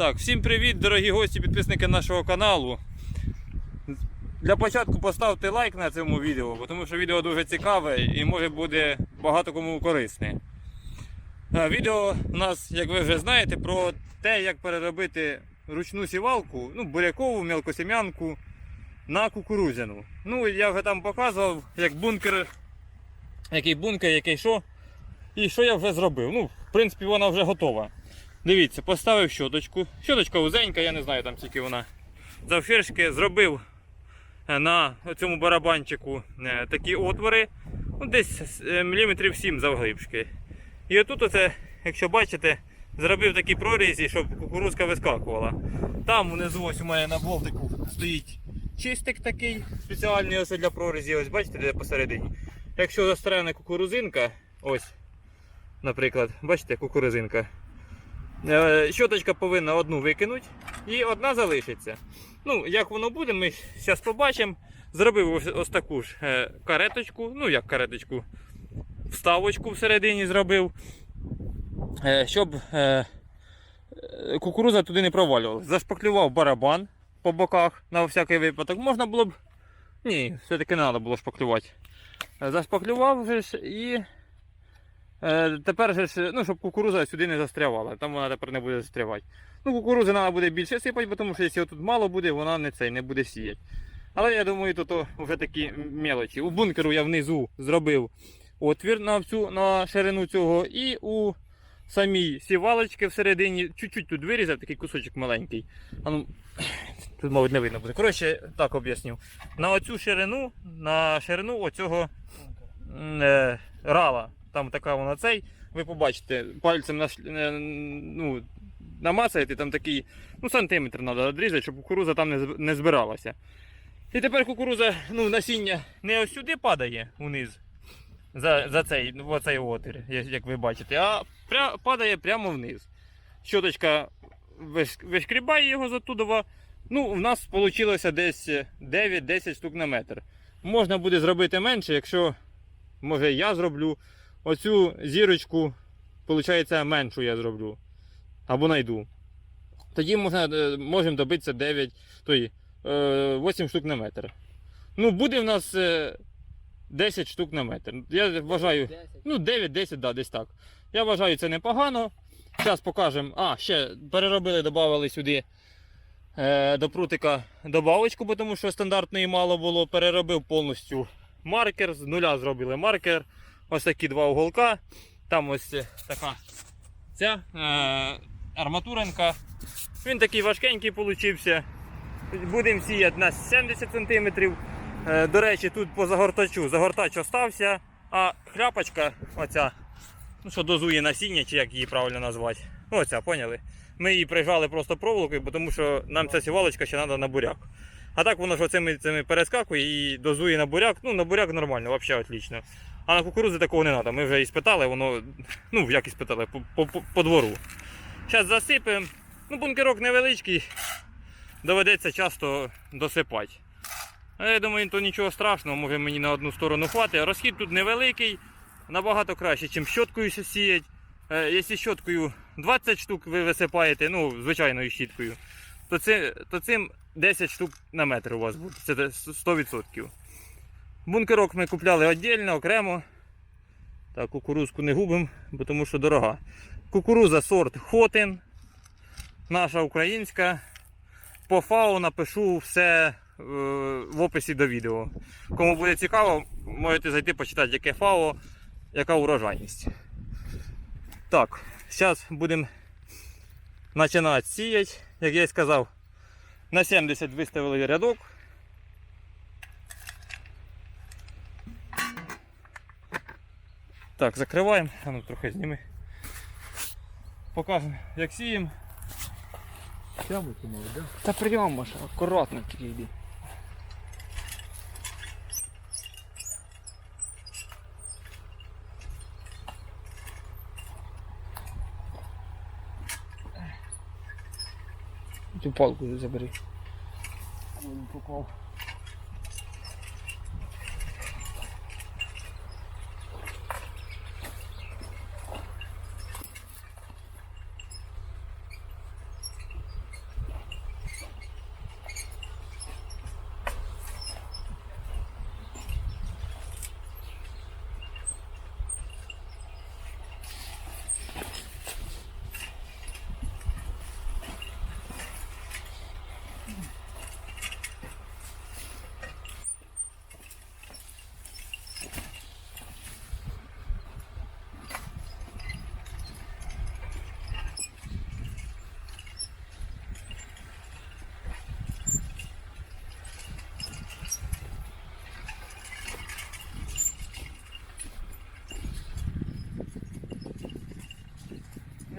Так, всім привіт, дорогі гості, підписники нашого каналу. Для початку поставте лайк на цьому відео, тому що відео дуже цікаве і може буде багато кому корисне. Е, Відео у нас, як ви вже знаєте, про те, як переробити ручну сівалку, ну, бурякову, мелкосім'янку на кукурузяну. Ну, я вже там показував, як бункер, який бункер, який що. І що я вже зробив. Ну, в принципі, вона вже готова. Дивіться, поставив щоточку. Щоточка узенька, я не знаю там скільки вона. Завширшки зробив е, на цьому барабанчику е, такі отвори. Ну, десь е, міліметрів 7 завглибшки. І отут, оце, якщо бачите, зробив такі прорізі, щоб кукурузка вискакувала. Там внизу ось у мене на болтику стоїть чистик такий спеціальний ось для прорізі. Ось бачите, де посередині. Якщо застряне кукурузинка, ось, наприклад, бачите, кукурузинка. Е, Щоточка повинна одну викинути і одна залишиться. Ну, як воно буде, ми зараз побачимо. Зробив ось, ось таку ж е, кареточку, ну як кареточку, вставочку всередині зробив, е, щоб кукуруза туди не провалювалася. Зашпаклював барабан по боках на всякий випадок. Можна було б. Ні, все-таки треба було шпаклювати. Зашпаклював і тепер же ну, щоб кукуруза сюди не застрявала, там вона тепер не буде застрявати. Ну, кукурузи треба буде більше сипати, тому що якщо тут мало буде, вона не цей, не буде сіяти. Але я думаю, тут то вже такі мелочі. У бункеру я внизу зробив отвір на всю на ширину цього і у самій сівалочці всередині чуть-чуть тут вирізав, такий кусочок маленький. А ну, тут, мабуть, не видно буде. Коротше, так об'ясню. На оцю ширину, на ширину оцього е, рала. Там така вона цей. Ви побачите, пальцем наш, е, ну, намацаєте, там такий ну, сантиметр треба відрізати, щоб кукуруза там не, збиралася. І тепер кукуруза, ну, насіння не ось сюди падає вниз. За, за цей, в як як ви бачите, а пря, падає прямо вниз. Щоточка вишкрібає його затудова. Ну, в нас вийшло десь 9-10 штук на метр. Можна буде зробити менше, якщо може я зроблю. Оцю зірочку, виходить, меншу я зроблю. Або знайду. Тоді можна, е, можемо добитися 9, той, е, 8 штук на метр. Ну, буде в нас е, 10 штук на метр. Я вважаю, ну 9-10, да, десь так. Я вважаю, це непогано. Зараз покажемо. А, ще переробили, додали сюди е, до прутика добавочку, тому що стандартної мало було. Переробив повністю маркер, з нуля зробили маркер. Ось такі два уголка. Там ось е, така ця е, арматуринка. Він такий важкенький получився. Будемо сіяти на 70 см. Е, до речі, тут по загортачу загортач остався, а хляпочка, оця, ну що дозує насіння, чи як її правильно назвати. Оця, поняли? Ми її прижали просто проволокою, тому що нам ця сівалочка ще треба на буряк. А так воно ж оцими цими перескакує і дозує на буряк. Ну, на буряк нормально, взагалі отлично. А на кукурузи такого не треба. Ми вже і спитали, воно, ну як і спитали, по, по, по, двору. Зараз засипемо. Ну, бункерок невеличкий, доведеться часто досипати. Але я думаю, то нічого страшного, може мені на одну сторону хватить. Розхід тут невеликий, набагато краще, ніж щоткою сіять. Е, Якщо щоткою 20 штук ви висипаєте, ну, звичайною щіткою, то цим 10 штук на метр у вас буде. Це 100%. Бункерок ми купляли віддільно, окремо. Так, кукурузку не губимо, тому що дорога. Кукуруза сорт Хотин. Наша українська. По ФАО напишу все е, в описі до відео. Кому буде цікаво, можете зайти почитати, яке ФАО, яка урожайність. Так, зараз будемо починати сіяти. Як я й сказав, на 70 виставили рядок. Так, закриваємо, а ну трохи зніми. Покажемо, як сіємо. Прямо ти мав, да? Та прямо ж, акуратно тільки йди. Цю палку забери. Попав.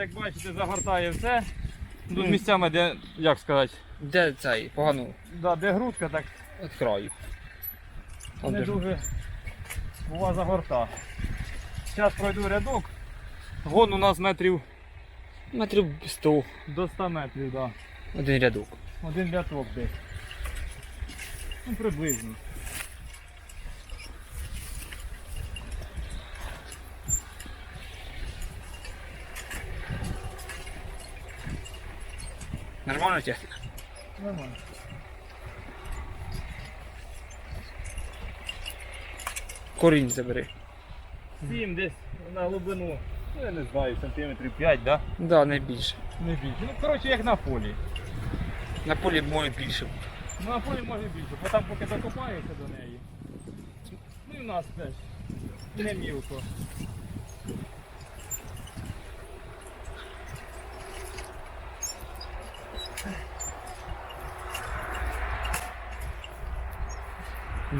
Як бачите, загортає все. Тут місцями, де, як сказати, Де цей? Погано да, де грудка, так від краю. Там не де ж- дуже бува загорта. Зараз пройду рядок. Гон у нас метрів Метрів 100, до 100 метрів, да. один рядок. Один рядок десь. Ну, приблизно. Нормальна техніка? Нормально. Корінь забери. 7 десь на глибину, ну я не знаю, сантиметрів 5, да? Да, не більше. Не більше. Ну, коротше, як на полі. На полі може більше. Ну, на полі може більше, бо там поки закопаєшся до неї. Ну і в нас теж. Не мілко.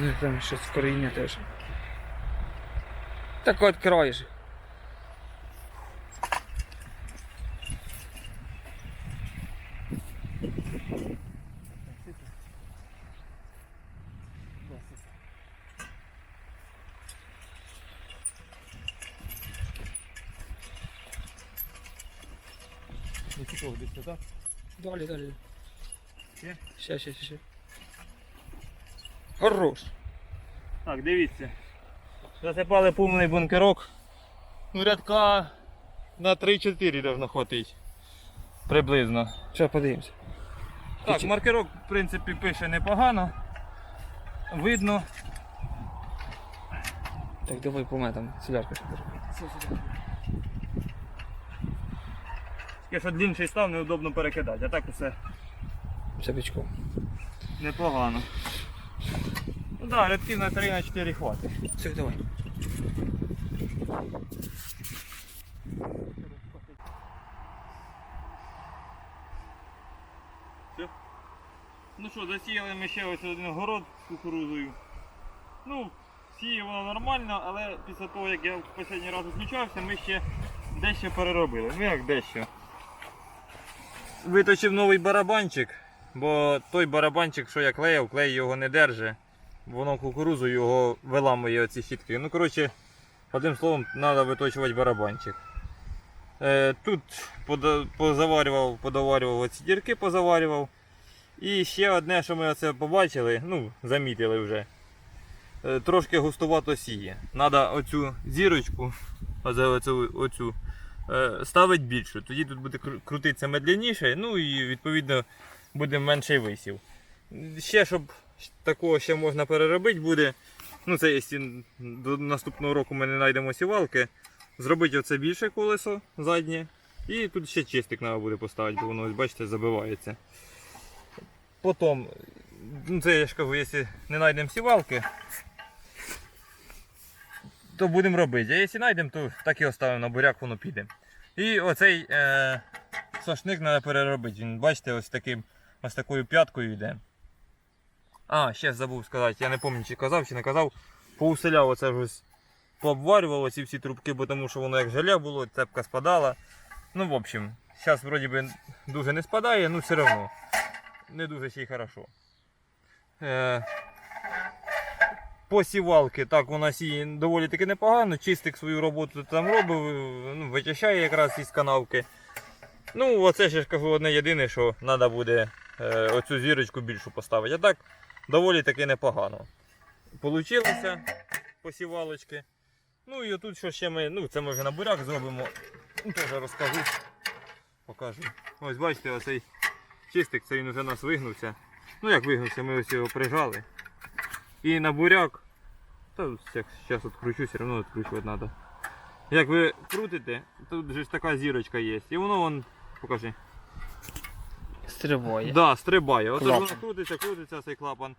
Ну там щось коріння теж. Так от. Не цікаво десь, так? Далі, далі. Ще? Ще, ще, ще. Хорош. Так, дивіться. Засипали повний бункерок. Ну, рядка на 3-4 должно хватить. Приблизно. Зараз подивимося. Так, маркерок, в принципі, пише непогано. Видно. Так, давай по метам. Солярка ще держи. Що длінший став, неудобно перекидати, а так усе Все бичком. непогано. Да, рядків на 3 на 4 хватить. Все, давай. Все. Ну що, засіяли ми ще ось один город з кукурузою. Ну, сіє воно нормально, але після того, як я в останній раз включався, ми ще дещо переробили. Ну як дещо. Виточив новий барабанчик, бо той барабанчик, що я клеїв, клей його не держить. Воно кукурузу його виламує оці щітки. Ну, коротше, одним словом, треба виточувати барабанчик. Е, тут позаварював, подоварював оці дірки, позаварював. І ще одне, що ми оце побачили, ну, замітили вже. Е, Трошки густувато сіє. Треба оцю зірочку, оцю, оцю е, ставити більшу. Тоді тут буде крутитися медленніше, ну і відповідно буде менший висів. Ще щоб такого ще можна переробити буде. Ну це якщо до наступного року ми не знайдемо сівалки. Зробити оце більше колесо заднє. І тут ще чистик треба буде поставити, бо воно, ось, бачите, забивається. Потім, ну це я ж кажу, якщо не знайдемо сівалки, то будемо робити. А якщо знайдемо, то так і оставимо на буряк, воно піде. І оцей е, сошник треба переробити. Він, бачите, ось таким, ось такою п'яткою йде. А, ще забув сказати, я не пам'ятаю, чи казав, чи не казав. Поуселяв оце ось, пообварював ці всі трубки, бо тому що воно як желе було, цепка спадала. Ну, в общем, зараз вроді би дуже не спадає, ну все одно не дуже ще й хорошо. Е, посівалки, так вона сіє доволі таки непогано, чистик свою роботу там робив, ну, вичищає якраз із канавки. Ну, оце я ж кажу, одне єдине, що треба буде е, оцю зірочку більшу поставити. А так доволі таки непогано. Получилося посівалочки. Ну і отут що ще ми, ну це ми вже на буряк зробимо. Ну, теж розкажу. Покажу. Ось бачите, оцей чистик, це він вже нас вигнувся. Ну як вигнувся, ми ось його прижали. І на буряк. Та зараз відкручу, все одно відкручувати треба. Як ви крутите, тут же ж така зірочка є. І воно вон, покажи. Стрибає. Да, стрибає. Клапан. воно крутиться, крутиться цей клапан.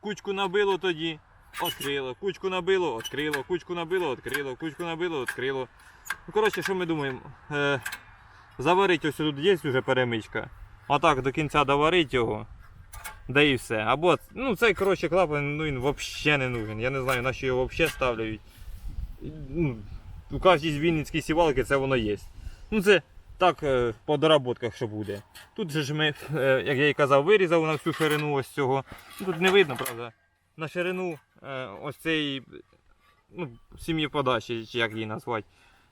Кучку набило тоді, відкрило, кучку набило, відкрило, кучку набило, відкрило, кучку набило, відкрило. Ну, коротше, що ми думаємо? Е, заварить ось тут є вже перемичка. А так до кінця доварить його. Да і все. Або, ну цей коротше клапан ну, він взагалі не нужен. Я не знаю, на що його взагалі ставлять. Ну, у кожній з Вінницькій сівалки це воно є. Ну це Так, е, по доработках що буде. Тут же ж ми, е, як я і казав, вирізав на всю ширину ось цього. Тут не видно, правда. На ширину е, ось цієї ну, сім'ї подачі, чи як її назвати.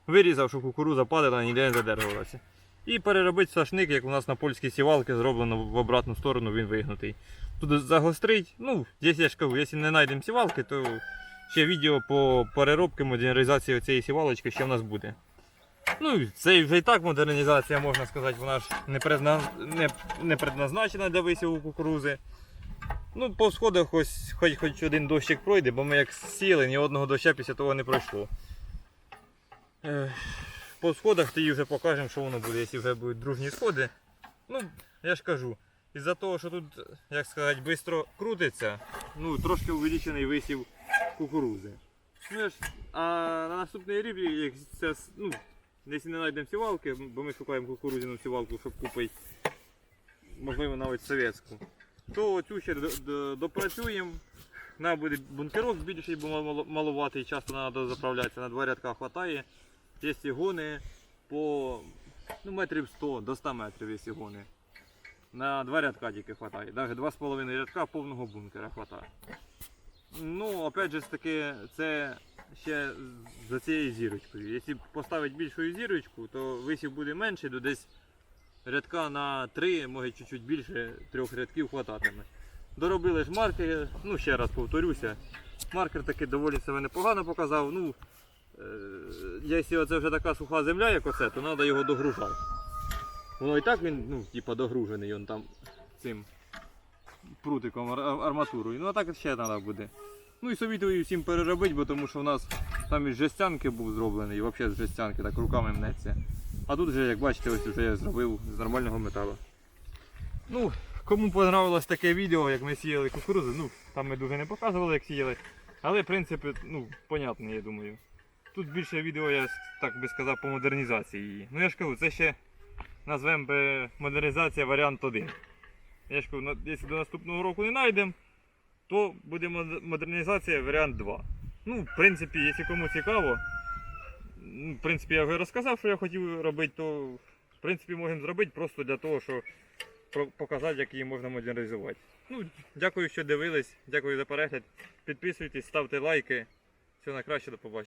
Вирізав, щоб кукуруза падала, ніде не задержувалася. І переробити сашник, як у нас на польській сівалці зроблено в обратну сторону, він вигнутий. Тут загострить. Ну, якщо я ж кажу, якщо не знайдемо сівалки, то ще відео по переробці, модернізації цієї сівалочки ще в нас буде. Ну, це вже і так модернізація, можна сказати, вона ж не, предна... не... не предназначена для висіву кукурузи. Ну, по сходах ось хоч, хоч один дощик пройде, бо ми як сіли, ні одного доща після того не пройшло. Е, По сходах тоді вже покажемо, що воно буде, якщо вже будуть дружні сходи. Ну, я ж кажу, із-за того, що тут, як сказати, швидко крутиться, ну, трошки увеличений висів кукурузи. Ну, я ж, а на наступний рік, як це, ну, якщо не знайдемо сівалки, бо ми шукаємо кукурузяну сівалку, щоб купити, можливо, навіть совєтську, то цю ще допрацюємо. Нам буде бункерок більший, бо малуватий, часто треба заправлятися, на два рядка вистачає. Є сігони по ну, метрів 100 до 100 метрів є сігони. На два рядка тільки вистачає. Навіть два з половиною рядка повного бункера вистачає. Ну, опять же таки, це ще за цією зірочкою. Якщо поставити більшу зірочку, то висів буде менший, то десь рядка на 3, може чуть-чуть більше трьох рядків хвататиме. Доробили ж маркер, ну ще раз повторюся. Маркер таки доволі себе непогано показав. Ну, е, якщо це вже така суха земля, як оце, то треба його догружати. Воно і так він, ну, типа догружений він там цим прутиком ар- арматурою. Ну а так ще треба буде. Ну і совітую всім переробити, бо тому що в нас там із жестянки був зроблений, і взагалі з жестянки так руками мнеться. А тут вже, як бачите, ось вже я зробив з нормального металу. Ну, кому понравилось таке відео, як ми сіяли кукурудзу, ну там ми дуже не показували, як сіяли. Але в принципі, ну, понятно, я думаю. Тут більше відео, я так би сказав, по модернізації її. Ну я ж кажу, це ще назвемо би модернізація варіант 1. Я ж кажу, якщо до наступного року не знайдемо, то буде модернізація варіант 2. Ну, в принципі, якщо кому цікаво, ну, в принципі, я вже розказав, що я хотів робити, то в принципі можемо зробити просто для того, щоб показати, як її можна модернізувати. Ну, дякую, що дивились, дякую за перегляд. Підписуйтесь, ставте лайки. Все найкраще, до побачення.